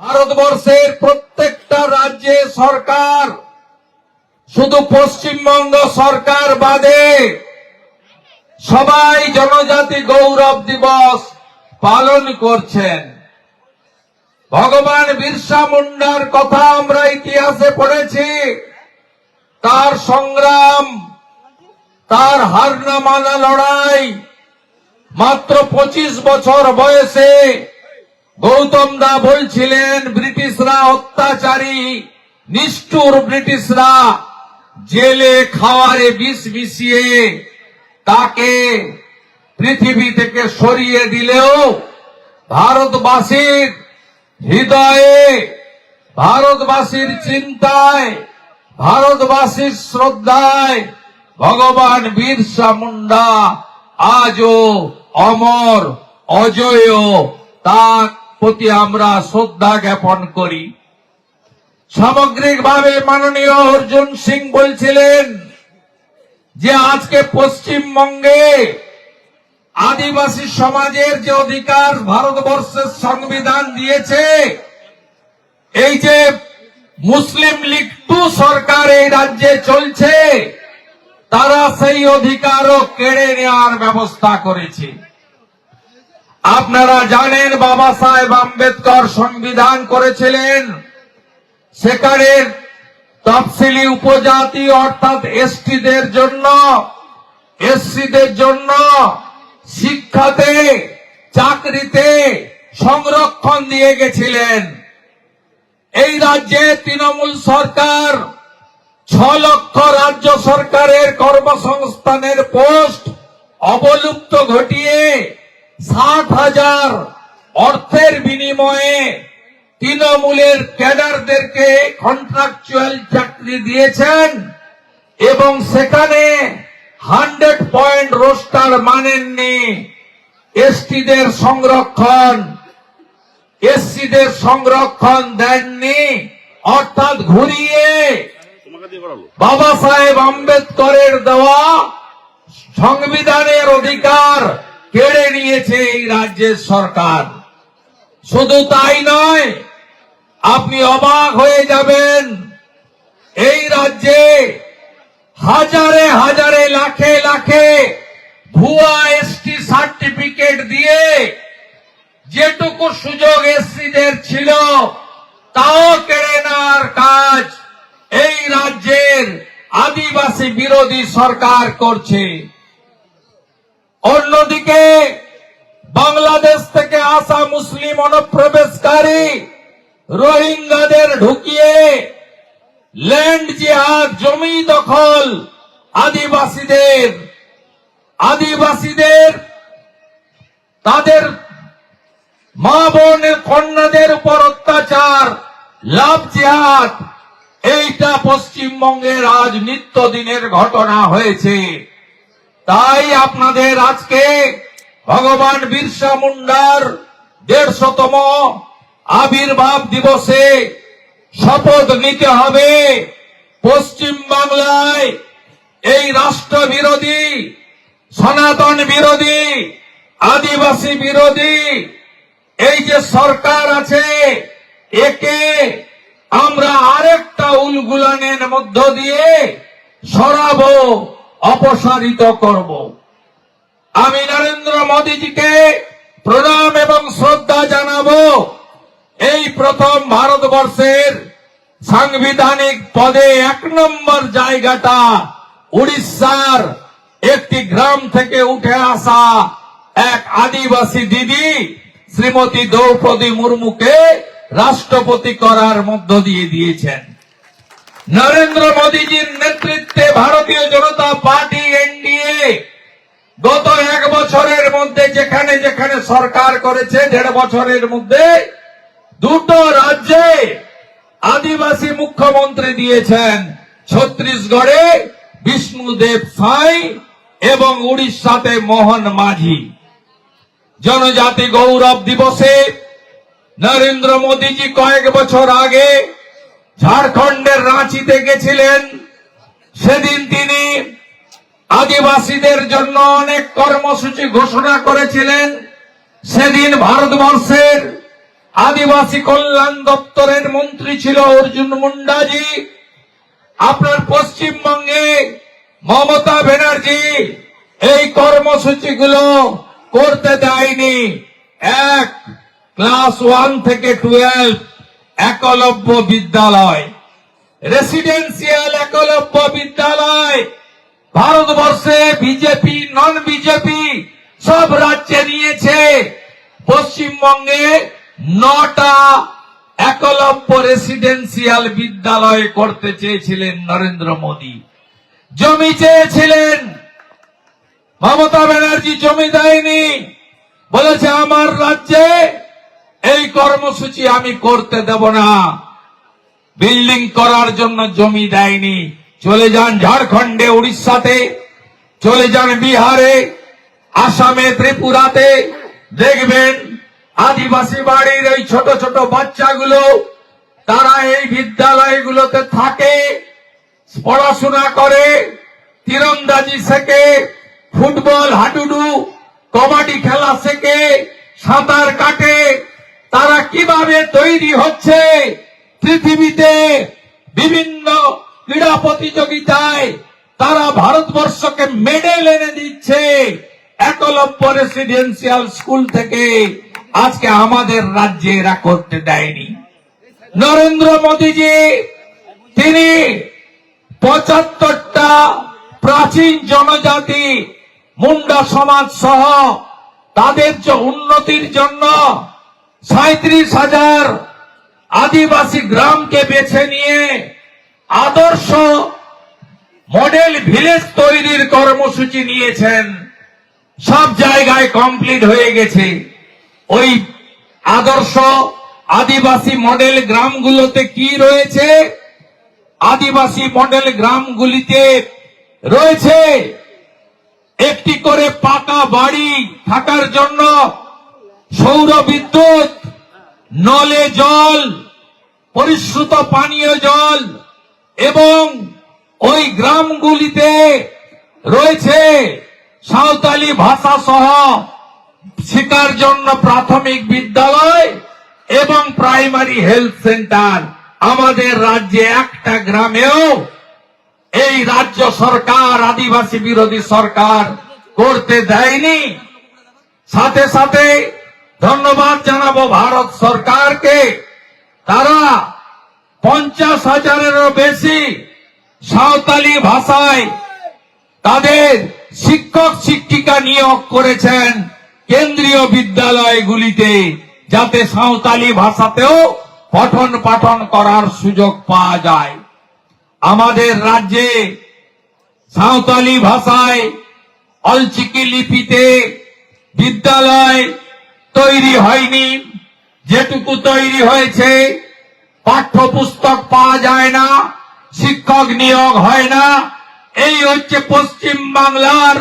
ভারতবর্ষের প্রত্যেকটা রাজ্যে সরকার, শুধু পশ্চিমবঙ্গ সরকার বাদে সবাই জনজাতি গৌরব দিবস পালন করছেন। ভগবান বিরসা মুন্ডার কথা আমরা ইতিহাসে পড়েছি। তার সংগ্রাম, তার হার না মানা লড়াই, মাত্র পঁচিশ বছর বয়সে গৌতম দা বলছিলেন, ব্রিটিশরা অত্যাচারী, নিষ্ঠুর ব্রিটিশরা, জেলে খাওয়ারে বিষ মিশিয়ে তাকে পৃথিবী থেকে সরিয়ে দিলেও ভারতবাসীর হৃদয়ে, ভারতবাসীর চিন্তায়, ভারতবাসীর শ্রদ্ধায় ভগবান বিরসা মুন্ডা আজও অমর, অজয় তার প্রতি আমরা শ্রদ্ধা জ্ঞাপন করি। সামগ্রিকভাবে মাননীয় অর্জুন সিং বলছিলেন যে আজকে পশ্চিমবঙ্গে আদিবাসী সমাজের যে অধিকার ভারতবর্ষের সংবিধান দিয়েছে, এই যে মুসলিম লীগ টু সরকার এই রাজ্যে চলছে, তারা সেই অধিকারও কেড়ে নেওয়ার ব্যবস্থা করেছে। আপনারা জানেন বাবা সাহেব আম্বেদকর সংবিধান করেছিলেন। সেখানে তফসিলি উপজাতি অর্থাৎ এসটিদের জন্য, এসসিদের জন্য শিক্ষাতে, চাকরিতে সংরক্ষণ দিয়ে গেছিলেন। এই রাজ্যে তৃণমূল সরকার ছ লক্ষ রাজ্য সরকারের কর্মসংস্থানের পোস্ট অবলুপ্ত ঘটিয়ে ষাট হাজার অর্থের বিনিময়ে তৃণমূলের ক্যাডারদেরকে কন্ট্রাকচুয়াল চাকরি দিয়েছেন এবং সেখানে হান্ড্রেড পয়েন্ট রোস্টার মানেননি এসটিদের সংরক্ষণ। এসসিদের সংরক্ষণ দেননি, অর্থাৎ ঘুরিয়ে বাবা সাহেব আম্বেদকরের দেওয়া সংবিধানের অধিকার কেড়ে নিয়েছে এই রাজ্যের সরকার। শুধু তাই নয়, আপনি অবাক হয়ে যাবেন, এই রাজ্যে হাজারে হাজারে, লাখে লাখে ভুয়া এসটি সার্টিফিকেট দিয়ে যেটুকু সুযোগ এসসিদের ছিল, তাও কেড়ে নেওয়ার কাজ এই রাজ্যের আদিবাসী বিরোধী সরকার করছে। অন্যদিকে বাংলাদেশ থেকে আসা মুসলিম অনুপ্রবেশকারী রোহিঙ্গাদের ঢুকিয়ে ল্যান্ড জিহাদ, জমি দখল আদিবাসীদের আদিবাসীদের, তাদের মা বোনের কন্যাদের উপর অত্যাচার, লাভ জিহাদ, এইটা পশ্চিমবঙ্গের আজ নিত্যদিনের ঘটনা হয়েছে। তাই আপনাদের আজকে ভগবান বিরসা মুন্ডার দেড়শতম আবির্ভাব দিবসে শপথ নিতে হবে। পশ্চিম বাংলায় এই রাষ্ট্র বিরোধী সনাতন বিরোধী, আদিবাসী বিরোধী, এই যে সরকার আছে, একে আমরা আরেকটা উলগুলানের মধ্য দিয়ে সরাবো। অপসারিত করব। আমি নরেন্দ্র মোদীজিকে প্রণাম এবং শ্রদ্ধা জানাব। এই প্রথম ভারতবর্ষের সাংবিধানিক পদে এক নম্বর জায়গাটা উড়িষ্যার একটি গ্রাম থেকে উঠে আসা এক আদিবাসী দিদি, শ্রীমতী দ্রৌপদী মুর্মুকে রাষ্ট্রপতি করার মধ্য দিয়ে দিয়েছেন। নরেন্দ্র মোদীজির নেতৃত্বে ভারতীয় জনতা পার্টি এনডিএ গত এক বছরের মধ্যে যেখানে যেখানে সরকার করেছে, দেড় বছরের মধ্যে দুটো রাজ্যে আদিবাসী মুখ্যমন্ত্রী দিয়েছেন। ছত্তিশগড়ে বিষ্ণুদেব সাই এবং উড়িষ্যাতে মোহন মাঝি। জনজাতি গৌরব দিবসে নরেন্দ্র মোদীজি কয়েক বছর আগে ঝাড়খণ্ডের রাঁচিতে গেছিলেন। সেদিন তিনি আদিবাসীদের জন্য অনেক কর্মসূচি ঘোষণা করেছিলেন। সেদিন ভারতবর্ষের আদিবাসী কল্যাণ দপ্তরের মন্ত্রী ছিল অর্জুন মুন্ডাজি। আপনার পশ্চিমবঙ্গে মমতা ব্যানার্জি এই কর্মসূচিগুলো করতে দেয়নি। এক, ক্লাস ওয়ান থেকে টুয়েলভ। একলব্য বিদ্যালয়। রেসিডেন্সিয়াল একলব্য বিদ্যালয়। ভারতবর্ষে বিজেপি নন বিজেপি সব রাজ্যে নিয়েছে। পশ্চিমবঙ্গে নটা একলব্য রেসিডেন্সিয়াল বিদ্যালয় করতে চেয়েছিলেন নরেন্দ্র মোদী। জমি চেয়েছিলেন। মমতা ব্যানার্জি জমি দেয়নি। বলেছে, আমার রাজ্যে এই কর্মসূচি আমি করতে দেব না। বিল্ডিং করার জন্য জমি দেয়নি। চলে যান ঝাড়খণ্ডে, উড়িষ্যাতে। চলে যান বিহারে, আসামে, ত্রিপুরাতে। দেখবেন আদিবাসী বাড়ির এই ছোট ছোট বাচ্চাগুলো, তারা এই বিদ্যালয়গুলোতে থাকে, পড়াশোনা করে, তীরন্দাজি শেখে, ফুটবল, হাডুডু, কবাডি খেলা শেখে, সাঁতার কাটে তারা কীভাবে তৈরি হচ্ছে? পৃথিবীতে বিভিন্ন ক্রীড়া প্রতিযোগিতায় তারা ভারতবর্ষকে মেডেল এনে দিচ্ছে। একলব্য রেসিডেন্সিয়াল স্কুল থেকে আজকে আমাদের রাজ্যে এরা করতে দেয়নি। নরেন্দ্র মোদীজি, তিনি পঁচাত্তরটা প্রাচীন জনজাতি, মুন্ডা সমাজ সহ তাদের যে উন্নতির জন্য সাঁত্রিশ হাজার আদিবাসী গ্রামকে বেছে নিয়ে আদর্শ মডেল ভিলেজ তৈরির কর্মসূচি নিয়েছেন। সব জায়গায় কমপ্লিট হয়ে গেছে। ওই আদর্শ আদিবাসী মডেল গ্রামগুলোতে কি রয়েছে? আদিবাসী মডেল গ্রামগুলিতে রয়েছে একটি করে পাকা বাড়ি থাকার জন্য সৌর বিদ্যুৎ, নলে জল, পরিশ্রুত পানীয় জল এবং ওই গ্রামগুলিতে রয়েছে সাঁওতালি ভাষা সহ শিকার জন্য প্রাথমিক বিদ্যালয় এবং প্রাইমারি হেলথ সেন্টার। আমাদের রাজ্যে একটা গ্রামেও এই রাজ্য সরকার, আদিবাসী বিরোধী সরকার করতে দেয়নি। সাথে সাথে ধন্যবাদ জানাব ভারত সরকারকে। তারা পঞ্চাশ হাজারেরও বেশি সাঁওতালি ভাষায় তাদের শিক্ষক, শিক্ষিকা নিয়োগ করেছেন কেন্দ্রীয় বিদ্যালয়গুলিতে, যাতে সাঁওতালি ভাষাতেও পঠন পাঠন করার সুযোগ পাওয়া যায়। আমাদের রাজ্যে সাঁওতালি ভাষায় অলচিকি লিপিতে বিদ্যালয় তৈরি হয়নি। যেটুকু তৈরি হয়েছে, পাঠ্যপুস্তক পাওয়া যায় না, শিক্ষক নিয়োগ হয় না। এই হচ্ছে পশ্চিম বাংলার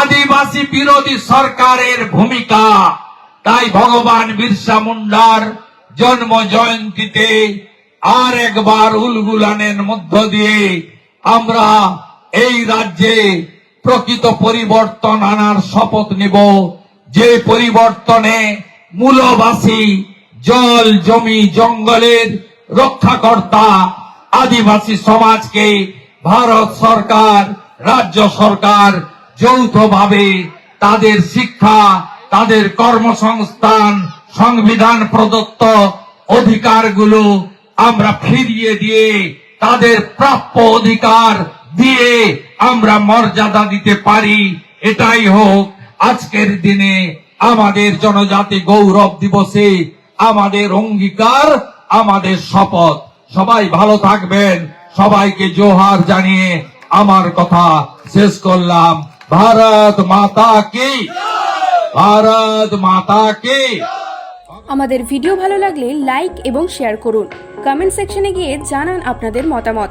আদিবাসী বিরোধী সরকারের ভূমিকা। তাই ভগবান বিরসা মুন্ডার জন্ম জয়ন্তীতে আর একবার উলগুলানের মধ্য দিয়ে আমরা এই রাজ্যে প্রকৃত পরিবর্তন আনার শপথ নিব। যে পরিবর্তনে মূলবাসী জল, জমি, জঙ্গলের রক্ষাকর্তা আদিবাসী সমাজকে ভারত সরকার, রাজ্য সরকার যৌথভাবে তাদের শিক্ষা, তাদের কর্মসংস্থান, সংবিধান প্রদত্ত অধিকারগুলো আমরা ফিরিয়ে দিয়ে তাদের প্রাপ্য অধিকার দিয়ে আমরা মর্যাদা দিতে পারি। এটাই হোক আজকের দিনে আমাদের জনজাতি গৌরব দিবসে আমাদের অঙ্গীকার, আমাদের শপথ। সবাই ভালো থাকবেন। সবাইকে জোহার জানিয়ে আমার কথা শেষ করলাম। ভারত মাতা কি? ভারত মাতা কি? আমাদের ভিডিও ভালো লাগলে লাইক এবং শেয়ার করুন। কমেন্ট সেকশনে গিয়ে জানান আপনাদের মতামত।